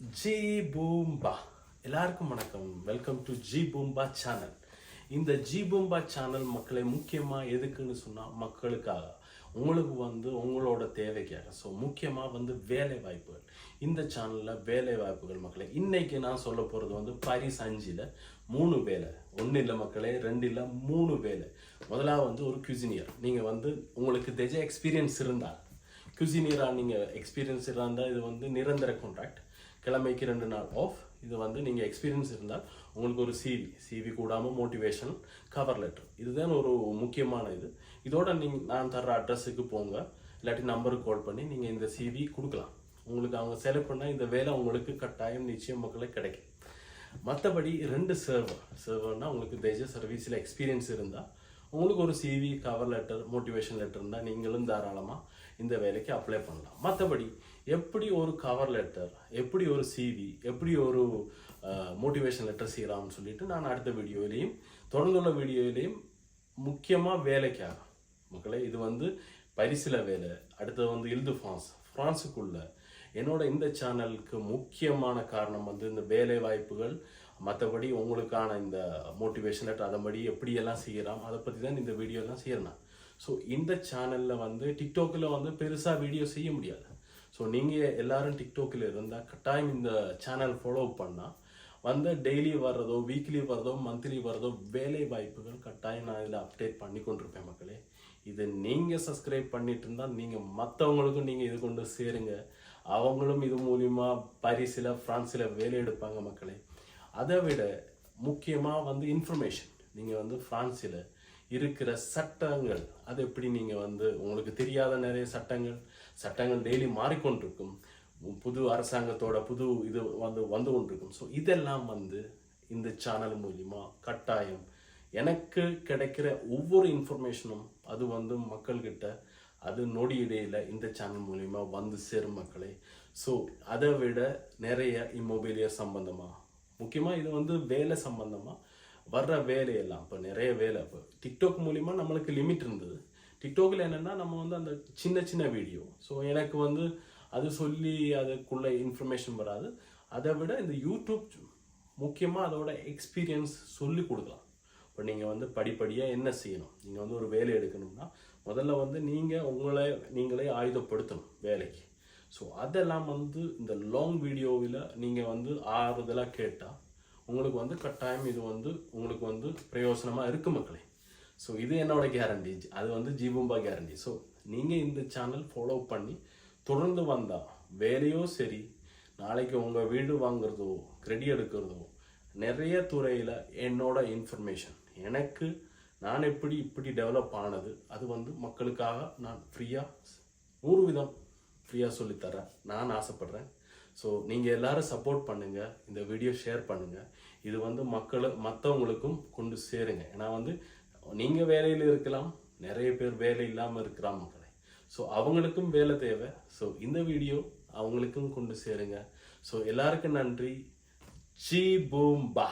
G Poomba. எல்லாருக்கும் வணக்கம். Welcome to G Poomba channel இந்த ஜி பூம்பா சேனல் மக்களை முக்கியமாக எதுக்குன்னு சொன்னால் மக்களுக்காக. உங்களுக்கு வந்து உங்களோட தேவைக்காக. ஸோ முக்கியமாக வந்து வேலை வாய்ப்புகள் இந்த சேனலில் வேலை வாய்ப்புகள் மக்களை. இன்னைக்கு நான் சொல்ல போகிறது வந்து பாரிஸ் அஞ்சில் மூணு வேலை. ஒன்று இல்லை மக்களே ரெண்டு இல்லை மூணு வேலை. முதலாக வந்து ஒரு கியூசினியர் நீங்கள் வந்து உங்களுக்கு தெஜ எக்ஸ்பீரியன்ஸ் இருந்தால். கியூசினியராக நீங்கள் எக்ஸ்பீரியன்ஸ் இருந்தால் இது வந்து நிரந்தர கான்ட்ராக்ட் கிழமைக்கு ரெண்டு நாள் ஆஃப் இது வந்து நீங்கள் எக்ஸ்பீரியன்ஸ் இருந்தால் உங்களுக்கு ஒரு சிவி சிவி கூடாமல் மோட்டிவேஷன் கவர் லெட்டர் இதுதான் ஒரு முக்கியமான இது. இதோட நீங்கள் நான் தர்ற அட்ரஸுக்கு போங்க. இல்லாட்டி நம்பருக்கு கால் பண்ணி நீங்கள் இந்த சிவி கொடுக்கலாம். உங்களுக்கு அவங்க செலக்ட் பண்ணால் இந்த வேலை உங்களுக்கு கட்டாயம் நிச்சயம் மக்களுக்கு கிடைக்கும். மற்றபடி ரெண்டு சர்வர் சர்வர்னால் உங்களுக்கு தேஜ சர்வீஸில் எக்ஸ்பீரியன்ஸ் இருந்தால் உங்களுக்கு ஒரு CV cover letter motivation letter இருந்தால் நீங்களும் தாராளமாக இந்த வேலைக்கு அப்ளை பண்ணலாம். மற்றபடி எப்படி ஒரு கவர் லெட்டர் எப்படி ஒரு சிவி எப்படி ஒரு மோட்டிவேஷன் லெட்டர் செய்யலாம்னு சொல்லிட்டு நான் அடுத்த வீடியோவிலையும் தொடர்ந்துள்ள வீடியோவிலையும் முக்கியமாக வேலைக்காக. மக்களே இது வந்து பரிசில வேலை அடுத்தது வந்து இல்து ஃப்ரான்ஸ் ஃப்ரான்ஸுக்குள்ள என்னோட இந்த சேனலுக்கு முக்கியமான காரணம் வந்து இந்த வேலை வாய்ப்புகள் மற்றபடி உங்களுக்கான இந்த மோட்டிவேஷன் லெட்டர் அதன்படி எப்படியெல்லாம் செய்யலாம் அதை பற்றி தான் இந்த வீடியோலாம் செய்யணும் ஸோ இந்த சேனலில் வந்து டிக்டாக்கில் வந்து பெருசாக வீடியோ செய்ய முடியாது. ஸோ நீங்கள் எல்லாரும் டிக்டாக்கில் இருந்தால் கட்டாயம் இந்த சேனல் ஃபாலோ பண்ணால் வந்து டெய்லி வர்றதோ வீக்லி வர்றதோ மந்த்லி வர்றதோ வேலை வாய்ப்புகள் கட்டாயம் நான் இதில் அப்டேட் பண்ணி கொண்டிருப்பேன் மக்களே. இது நீங்கள் சப்ஸ்கிரைப் பண்ணிட்டு இருந்தால் நீங்கள் மற்றவங்களுக்கும் நீங்கள் இது கொண்டு சேருங்க. அவங்களும் இது மூலிமா பாரிஸில் ஃப்ரான்ஸில் வேலை எடுப்பாங்க மக்களே. அதை விட முக்கியமாக வந்து இன்ஃபர்மேஷன் நீங்கள் வந்து ஃப்ரான்ஸில் இருக்கிற சட்டங்கள் அது எப்படி நீங்கள் வந்து உங்களுக்கு தெரியாத நிறைய சட்டங்கள் சட்டங்கள் டெய்லி மாறிக்கொண்டிருக்கும் புது அரசாங்கத்தோட புது இது வந்து வந்து கொண்டிருக்கும். ஸோ இதெல்லாம் வந்து இந்த சேனல் மூலிமா கட்டாயம் எனக்கு கிடைக்கிற ஒவ்வொரு இன்ஃபர்மேஷனும் அது வந்து மக்கள்கிட்ட அது நொடி இடையில இந்த சேனல் மூலிமா வந்து சேரும் மக்களே. ஸோ அதை விட நிறைய இம்மொபைலியர் சம்பந்தமாக முக்கியமாக இது வந்து வேலை சம்மந்தமாக வர்ற வேலையெல்லாம். இப்போ நிறைய வேலை. இப்போ டிக்டாக் மூலிமா நம்மளுக்கு லிமிட் இருந்தது. டிக்டாக்ல என்னன்னா நம்ம வந்து அந்த சின்ன சின்ன வீடியோ ஸோ எனக்கு வந்து அது சொல்லி அதுக்குள்ள இன்ஃபர்மேஷன் வராது. அதை விட இந்த யூடியூப் முக்கியமாக அதோட எக்ஸ்பீரியன்ஸ் சொல்லி கொடுக்கலாம். இப்போ நீங்கள் வந்து படிப்படியாக என்ன செய்யணும்? நீங்கள் வந்து ஒரு வேலை எடுக்கணும்னா முதல்ல வந்து நீங்கள் உங்களை நீங்களே ஆயுதப்படுத்தணும் வேலைக்கு. ஸோ அதெல்லாம் வந்து இந்த லாங் வீடியோவில் நீங்கள் வந்து ஆறுதலாக கேட்டால் உங்களுக்கு வந்து கட்டாயம் இது வந்து உங்களுக்கு வந்து பிரயோசனமாக இருக்கு மக்களே. ஸோ இது என்னோட கேரண்டி அது வந்து ஜீபும்பா கேரண்டி ஸோ நீங்கள் இந்த சேனல் ஃபாலோ பண்ணி தொடர்ந்து வந்தால் வேலையோ சரி நாளைக்கு உங்கள் வீடு வாங்குறதோ கிரெடிட் எடுக்கிறதோ நிறைய துறையில் என்னோட இன்ஃபர்மேஷன் எனக்கு நான் எப்படி இப்படி டெவலப் ஆனது அது வந்து மக்களுக்காக நான் ஃப்ரீயாக நூறு விதம் ஃப்ரீயாக சொல்லித்தரேன் நான் ஆசைப்பட்றேன். ஸோ நீங்கள் எல்லோரும் சப்போர்ட் பண்ணுங்கள் இந்த வீடியோ ஷேர் பண்ணுங்கள் இது வந்து மக்களை மற்றவங்களுக்கும் கொண்டு சேருங்க. ஏன்னா வந்து நீங்கள் வேலையில் இருக்கலாம். நிறைய பேர் வேலை இல்லாமல் இருக்கிறாங்க மக்களை. ஸோ அவங்களுக்கும் வேலை தேவை. ஸோ இந்த வீடியோ அவங்களுக்கும் கொண்டு சேருங்க. ஸோ எல்லாருக்கும் நன்றி. ஜி பூம்பா